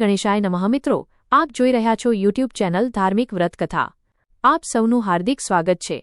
ગણેશાય નમઃ. મિત્રો, આપ જોઈ રહ્યા છો યુટ્યુબ ચેનલ ધાર્મિક વ્રત કથા આપ સૌનું હાર્દિક સ્વાગત છે.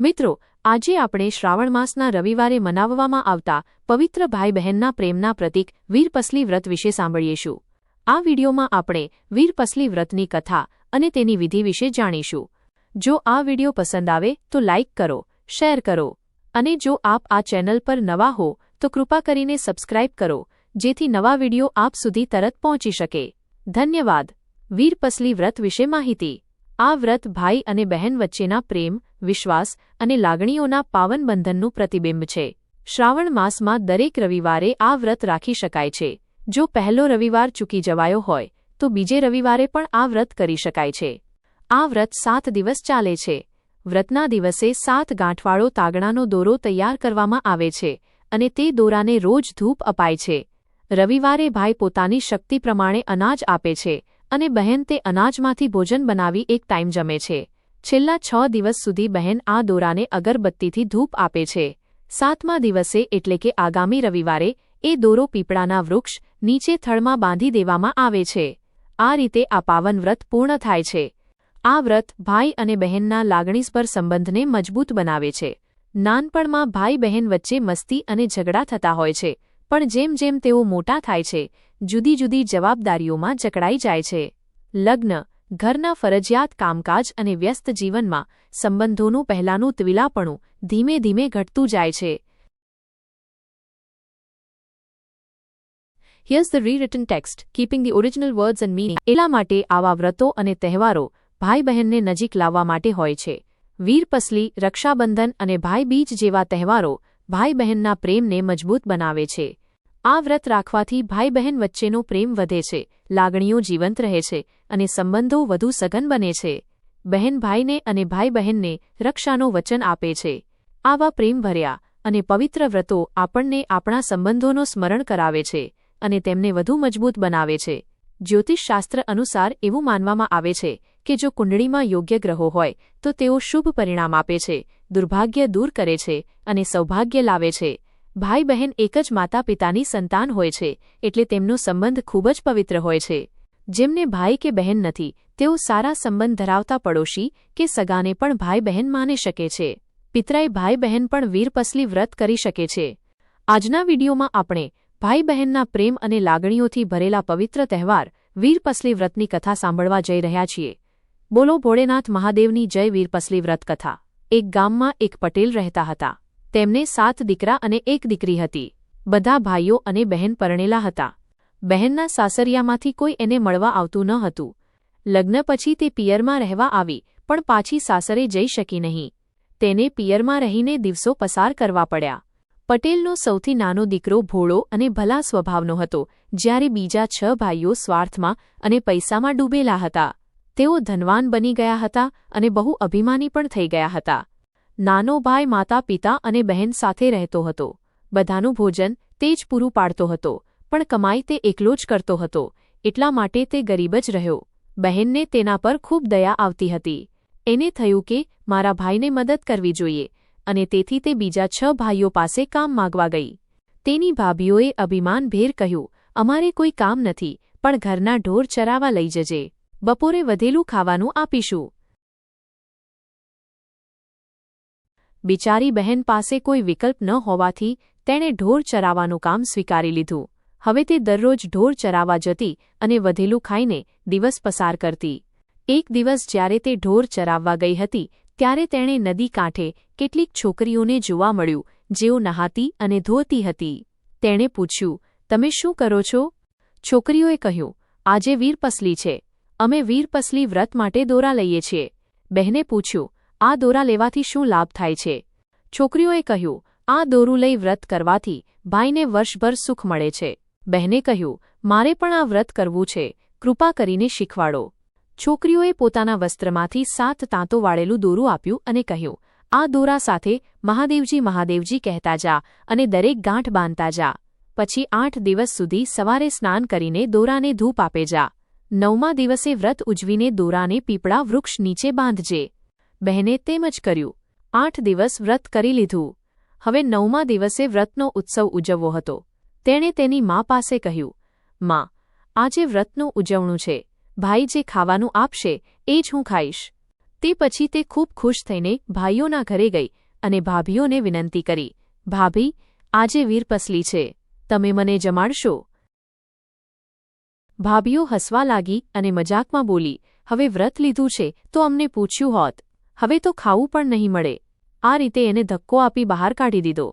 મિત્રો, આજે આપણે શ્રાવણ માસના રવિવારે મનાવવામાં આવતા પવિત્ર ભાઈ બહેનના પ્રેમના પ્રતીક વીરપસલી વ્રત વિશે સાંભળીશું. આ વિડીયોમાં આપણે વીરપસલી વ્રતની કથા અને તેની વિધિ વિશે જાણીશું. જો આ વીડિયો પસંદ આવે તો લાઇક કરો, શેર કરો અને જો આપ આ ચેનલ પર નવા હો તો કૃપા કરીને સબસ્ક્રાઇબ કરો જેથી નવા વીડિયો આપ સુધી તરત પહોંચી શકે. ધન્યવાદ. વીરપસલી વ્રત વિશે માહિતી. આ વ્રત ભાઈ અને બહેન વચ્ચેના પ્રેમ, વિશ્વાસ અને લાગણીઓના પાવન બંધનનું પ્રતિબિંબ છે. શ્રાવણ માસમાં દરેક રવિવારે આ વ્રત રાખી શકાય છે. જો પહેલો રવિવાર ચૂકી જવાયો હોય, તો બીજે રવિવારે પણ આ વ્રત કરી શકાય છે. આ વ્રત સાત દિવસ ચાલે છે. વ્રતના દિવસે સાત ગાંઠવાળો તાગણાનો દોરો તૈયાર કરવામાં આવે છે અને તે દોરાને રોજ ધૂપ અપાય છે. રવિવારે ભાઈ પોતાની શક્તિ પ્રમાણે અનાજ આપે છે અને બહેન તે અનાજમાંથી ભોજન બનાવી એક ટાઈમ જમે છે. છેલ્લા છ દિવસ સુધી બહેન આ દોરાને અગરબત્તીથી ધૂપ આપે છે. સાતમા દિવસે એટલે કે આગામી રવિવારે એ દોરો પીપળાના વૃક્ષ નીચે થળમાં બાંધી દેવામાં આવે છે. આ રીતે આ પાવન વ્રત પૂર્ણ થાય છે. આ વ્રત ભાઈ અને બહેનના લાગણીસભર સંબંધને મજબૂત બનાવે છે. નાનપણમાં ભાઈ બહેન વચ્ચે મસ્તી અને ઝઘડા થતા હોય છે. પણ જેમ જેમ તેઓ મોટા થાય છે, જુદી જુદી જવાબદારીઓમાં જકડાઈ જાય છે. લગ્ન, ઘરના ફરજિયાત કામકાજ અને વ્યસ્ત જીવનમાં સંબંધોનું પહેલાંનું ત્વિલાપણું ધીમે ધીમે ઘટતું જાય છે. Here's the rewritten text keeping the original words and meaning એટલા માટે આવા વ્રતો અને તહેવારો ભાઈ બહેનને નજીક લાવવા માટે હોય છે. વીરપસલી રક્ષાબંધન અને ભાઈ બીજ જેવા તહેવારો ભાઈ બહેનના પ્રેમને મજબૂત બનાવે છે. આ વ્રત રાખવાથી ભાઈ બહેન વચ્ચેનો પ્રેમ વધે છે, લાગણીઓ જીવંત રહે છે અને સંબંધો વધુ સઘન બને છે. બહેન ભાઈને અને ભાઈ બહેનને રક્ષાનો વચન આપે છે. આવા પ્રેમ ભર્યા અને પવિત્ર વ્રતો આપણને આપણા સંબંધોનો સ્મરણ કરાવે છે અને તેમને વધુ મજબૂત બનાવે છે. જ્યોતિષશાસ્ત્ર અનુસાર એવું માનવામાં આવે છે કે જો કુંડળીમાં યોગ્ય ગ્રહો હોય, તો તેઓ શુભ પરિણામ આપે છે, દુર્ભાગ્ય દૂર કરે છે અને સૌભાગ્ય લાવે છે. ભાઈ બહેન એક જ માતા પિતાની સંતાન હોય છે, એટલે તેમનો સંબંધ ખૂબ જ પવિત્ર હોય છે. જેમને ભાઈ કે બહેન નથી, તેઓ સારા સંબંધ ધરાવતા પડોશી કે સગાને પણ ભાઈ બહેન માની શકે છે. પિતરાઈ ભાઈ બહેન પણ વીરપસલી વ્રત કરી શકે છે. આજના વિડીયોમાં આપણે ભાઈ બહેનના પ્રેમ અને લાગણીઓથી ભરેલા પવિત્ર તહેવાર વીરપસલી વ્રતની કથા સાંભળવા જઈ રહ્યા છીએ. બોલો ભોળેનાથ મહાદેવની જય વીરપસલી વ્રત કથા. એક ગામમાં એક પટેલ રહેતા હતા. તેમને સાત દીકરા અને એક દીકરી હતી. બધા ભાઈઓ અને બહેન પરણેલા હતા. બહેનના સાસરિયામાંથી કોઈ એને મળવા આવતું ન હતું. લગ્ન પછી તે પિયરમાં રહેવા આવી, પણ પાછી સાસરે જઈ શકી નહીં. તેને પિયરમાં રહીને દિવસો પસાર કરવા પડ્યા. પટેલનો સૌથી નાનો દીકરો ભોળો અને ભલા સ્વભાવનો હતો, જ્યારે બીજા છ ભાઈઓ સ્વાર્થમાં અને પૈસામાં ડૂબેલા હતા. તેઓ ધનવાન બની ગયા હતા અને બહુ અભિમાની પણ થઈ ગયા હતા. નાનો ભાઈ માતા, પિતા અને બહેન સાથે રહેતો હતો. બધાનું ભોજન તે જ પૂરું પાડતો હતો, પણ કમાઈ તે એકલો જ કરતો હતો. એટલા માટે તે ગરીબ જ રહ્યો. બહેનને તેના પર ખૂબ દયા આવતી હતી. એને થયું કે મારા ભાઈને મદદ કરવી જોઈએ અને તેથી તે બીજા છ ભાઈઓ પાસે કામ માગવા ગઈ. તેની ભાભીઓએ અભિમાનભેર કહ્યું, અમારે કોઈ કામ નથી, પણ ઘરના ઢોર ચરાવા લઈ જજે. બપોરે વધેલું ખાવાનું આપીશું. બિચારી બહેન પાસે કોઈ વિકલ્પ ન હોવાથી તેણે ઢોર ચરાવવાનું કામ સ્વીકારી લીધું. હવે તે દરરોજ ઢોર ચરાવવા જતી અને વધેલું ખાઈને દિવસ પસાર કરતી. એક દિવસ જ્યારે તે ઢોર ચરાવવા ગઈ હતી, ત્યારે તેણે નદી કાંઠે કેટલીક છોકરીઓને જોવા મળ્યું, જેઓ નહાતી અને ધોતી હતી. તેણે પૂછ્યું, તમે શું કરો છો? છોકરીઓએ કહ્યું, આજે વીરપસલી છે. અમે વીરપસલી વ્રત માટે દોરા લઈએ છીએ. બહેને પૂછ્યું આ દોરા લેવાથી શું લાભ થાય છે? છોકરીઓએ કહ્યું, આ દોરું લઈ વ્રત કરવાથી ભાઈને વર્ષભર સુખ મળે છે. બહેને કહ્યું, મારે પણ આ વ્રત કરવું છે, કૃપા કરીને શીખવાડો. છોકરીઓએ પોતાના વસ્ત્રમાંથી સાત તાંતો વાળેલું દોરું આપ્યું અને કહ્યું, આ દોરા સાથે મહાદેવજી મહાદેવજી કહેતા જા અને દરેક ગાંઠ બાંધતા જા. પછી આઠ દિવસ સુધી સવારે સ્નાન કરીને દોરાને ધૂપ આપે જા. નવમા દિવસે વ્રત ઉજવીને દોરાને પીપળા વૃક્ષ નીચે બાંધજે. બહેને તેમ જ કર્યું. આઠ દિવસ વ્રત કરી લીધું. હવે નવમા દિવસે વ્રતનો ઉત્સવ ઉજવવો હતો. તેણે તેની મા પાસે કહ્યું, મા, આજે વ્રતનું ઉજવણું છે. ભાઈ જે ખાવાનું આપશે, એ જ હું ખાઈશ. તે પછી તે ખૂબ ખુશ થઈને ભાઈઓના ઘરે ગઈ અને ભાભીઓને વિનંતી કરી, ભાભી, આજે વીરપસલી છે. તમે મને જમાડશો? ભાભીઓ હસવા લાગી અને મજાકમાં બોલી, હવે વ્રત લીધું છે તો અમને પૂછ્યું હોત. હવે તો ખાવું પણ નહીં મળે. આ રીતે એને ધક્કો આપી બહાર કાઢી દીધો.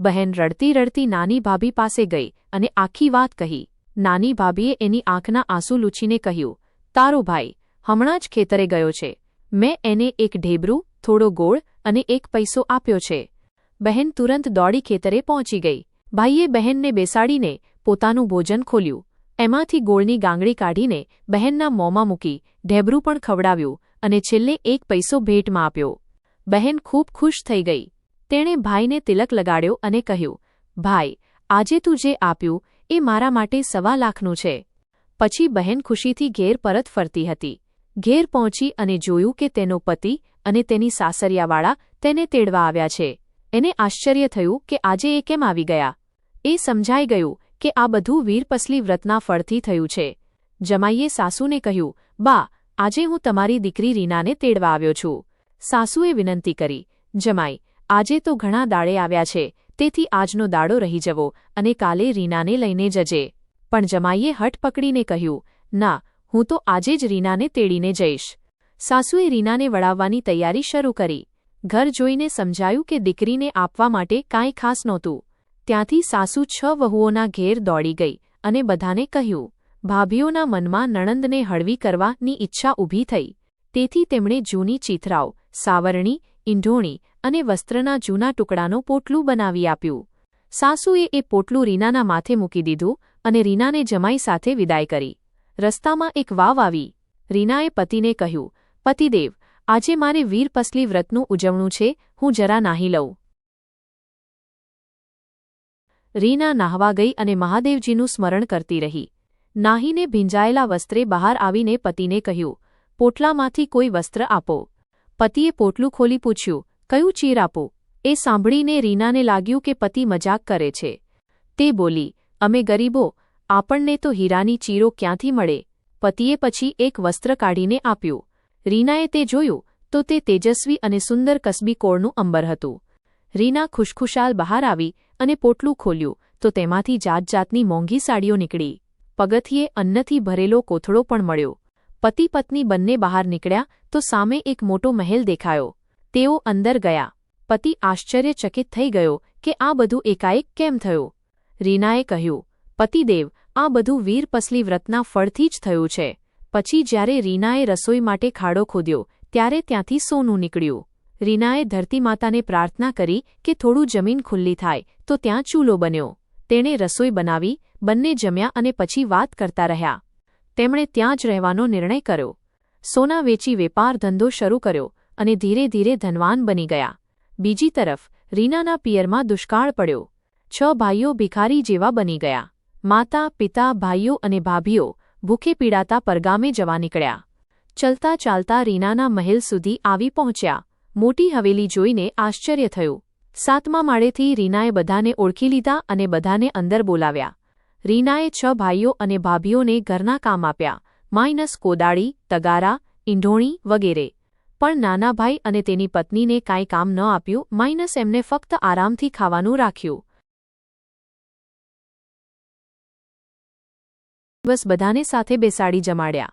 બહેન રડતી રડતી નાની ભાભી પાસે ગઈ અને આખી વાત કહી. નાની ભાભીએ એની આંખના આંસુ લૂછીને કહ્યું, તારો ભાઈ, હમણાં જ ખેતરે ગયો છે. મેં એને એક ઢેબરું, થોડો ગોળ અને એક પૈસો આપ્યો છે. બહેન તુરંત દોડી ખેતરે પહોંચી ગઈ. ભાઈએ બહેનને બેસાડીને પોતાનું ભોજન ખોલ્યું. એમાંથી ગોળની ગાંગડી કાઢીને બહેનના મોંમાં મૂકી, ઢેબરું પણ ખવડાવ્યું અને છેલ્લે એક પૈસો ભેટમાં આપ્યો. બહેન ખૂબ ખુશ થઈ ગઈ. તેણે ભાઈને તિલક લગાડ્યો અને કહ્યું, ભાઈ, આજે તું જે આપ્યું એ મારા માટે સવા લાખનું છે. પછી બહેન ખુશીથી ઘેર પરત ફરતી હતી. ઘેર પહોંચી અને જોયું કે તેનો પતિ અને તેની સાસરિયાવાળા તેને તેડવા આવ્યા છે. એને આશ્ચર્ય થયું કે આજે એ કેમ આવી ગયા. એ સમજાઈ ગયું કે આ બધું વીરપસલી વ્રતના ફળથી થયું છે. જમાઈએ સાસુને કહ્યું, બા આજે હું તમારી દીકરી રીનાને તેડવા આવ્યો છું. સાસુએ વિનંતી કરી, જમાઈ, આજે તો ઘણા દાડે આવ્યા છે, તેથી આજનો દાડો રહી જવો અને કાલે રીનાને લઈને જજે. પણ જમાઈએ હટ પકડીને કહ્યું, ના, હું તો આજે જ રીનાને તેડીને જઈશ. સાસુએ રીનાને વળાવવાની તૈયારી શરૂ કરી. ઘર જોઈને સમજાયું કે દીકરીને આપવા માટે કાંઈ ખાસ નહોતું. ત્યાંથી સાસુ છ વહુઓના ઘેર દોડી ગઈ અને બધાને કહ્યું ભાભીઓના મનમાં નણંદને હળવી કરવાની ઈચ્છા ઊભી થઈ. તેથી તેમણે જૂની ચીથરાઓ, સાવરણી, ઈંઢોણી અને વસ્ત્રના જૂના ટુકડાનો પોટલું બનાવી આપ્યું. સાસુએ એ પોટલું રીનાના માથે મૂકી દીધું અને રીનાને જમાઈ સાથે વિદાય કરી. રસ્તામાં એક વાવ આવી. રીનાએ પતિને કહ્યું, પતિદેવ, આજે મારે વીરપસલી વ્રતનું ઉજવણું છે, હું જરા નાહી લઉં. રીના નાહવા ગઈ અને મહાદેવજીનું સ્મરણ કરતી રહી. નાહીને ભીંજાયેલા વસ્ત્રે બહાર આવીને પતિને કહ્યું, પોટલામાંથી કોઈ વસ્ત્ર આપો. પતિએ પોટલું ખોલી પૂછ્યું, કયું ચીર આપો? એ સાંભળીને રીનાને લાગ્યું કે પતિ મજાક કરે છે. તે બોલી, અમે ગરીબો, આપણને તો હીરાની ચીરો ક્યાંથી મળે? પતિએ પછી એક વસ્ત્ર કાઢીને આપ્યું. રીનાએ તે જોયું તો તે તેજસ્વી અને સુંદર કસબી કોળનું અંબર હતું. રીના ખુશખુશાલ બહાર આવી અને પોટલું ખોલ્યું તો તેમાંથી જાતજાતની મોંઘી સાડીઓ નીકળી. પગથિયે અન્નથી ભરેલો કોથળો પણ મળ્યો. પતિ પત્ની બંને બહાર નીકળ્યા તો સામે એક મોટો મહેલ દેખાયો. તેઓ અંદર ગયા. પતિ આશ્ચર્યચકિત થઈ ગયો કે આ બધું એકાએક કેમ થયું? રીનાએ કહ્યું, પતિદેવ, આ બધું વીરપસલી વ્રતના ફળથી જ થયું છે. પછી જ્યારે રીનાએ રસોઈ માટે ખાડો ખોદ્યો, ત્યારે ત્યાંથી સોનું નીકળ્યું. રીનાએ ધરતીમાતાને પ્રાર્થના કરી કે થોડું જમીન ખુલ્લી થાય તો ત્યાં ચૂલો બન્યો. તેણે રસોઈ બનાવી, બંને જમ્યા અને પછી વાત કરતા રહ્યા. તેમણે ત્યાં જ રહેવાનો નિર્ણય કર્યો. સોના વેચી વેપાર ધંધો શરૂ કર્યો અને ધીરે ધીરે ધનવાન બની ગયા. બીજી તરફ, રીનાના પિયરમાં દુષ્કાળ પડ્યો. છ ભાઈઓ ભિખારી જેવા બની ગયા. માતા, પિતા, ભાઈઓ અને ભાભીઓ ભૂખે પીડાતા પરગામે જવા નીકળ્યા. ચલતા ચાલતા રીનાના મહેલ સુધી આવી પહોંચ્યા. મોટી હવેલી જોઈને આશ્ચર્ય થયું. સાતમા માળેથી રીનાએ બધાને ઓળખી લીધા અને બધાને અંદર બોલાવ્યા. રીનાએ છ ભાઈઓ અને ભાભીઓને ઘરના કામ આપ્યા, માઇનસ કોદાળી, તગારા, ઈંઢોણી વગેરે. પણ નાના ભાઈ અને તેની પત્નીને કાંઈ કામ ન આપ્યું, માઇનસ એમને ફક્ત આરામથી ખાવાનું રાખ્યું. બસ બધાને સાથે બેસાડી જમાડ્યા.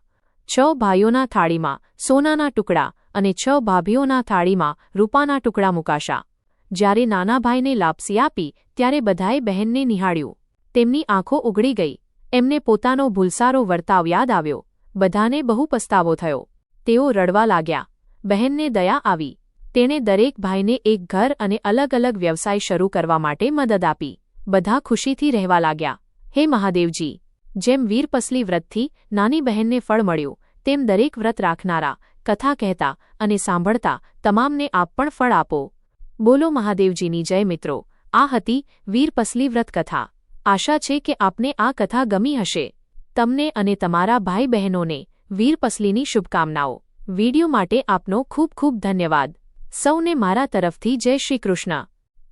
છ ભાઈઓના થાળીમાં સોનાના ટુકડા અને છ ભાભીઓના થાળીમાં રૂપાના ટુકડા મૂકાશા. જ્યારે નાના ભાઈને લાપસી આપી, ત્યારે બધાએ બહેનને નિહાળ્યું. તેમની આંખો ઉઘડી ગઈ. એમને પોતાનો ભૂલસારો વર્તાવ યાદ આવ્યો. બધાને બહુ પસ્તાવો થયો. તેઓ રડવા લાગ્યા. બહેનને દયા આવી. તેણે દરેક ભાઈને એક ઘર અને અલગ અલગ વ્યવસાય શરૂ કરવા માટે મદદ આપી. બધા ખુશીથી રહેવા લાગ્યા. હે મહાદેવજી! જેમ વીરપસલી વ્રતથી નાની બહેનને ફળ મળ્યું, તેમ દરેક વ્રત રાખનારા, કથા કહેતા અને સાંભળતા તમામને આપ પણ ફળ આપો. બોલો મહાદેવજીની જય મિત્રો, આ હતી વીરપસલી વ્રત કથા. આશા છે કે આપને આ કથા ગમી હશે. તમને અને તમારા ભાઈ બહેનોને વીરપસલીની શુભકામનાઓ. વિડિયો માટે આપનો ખૂબ ખૂબ ધન્યવાદ. સૌને મારા તરફથી જય શ્રી કૃષ્ણ.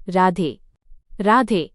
રાધે. રાધે.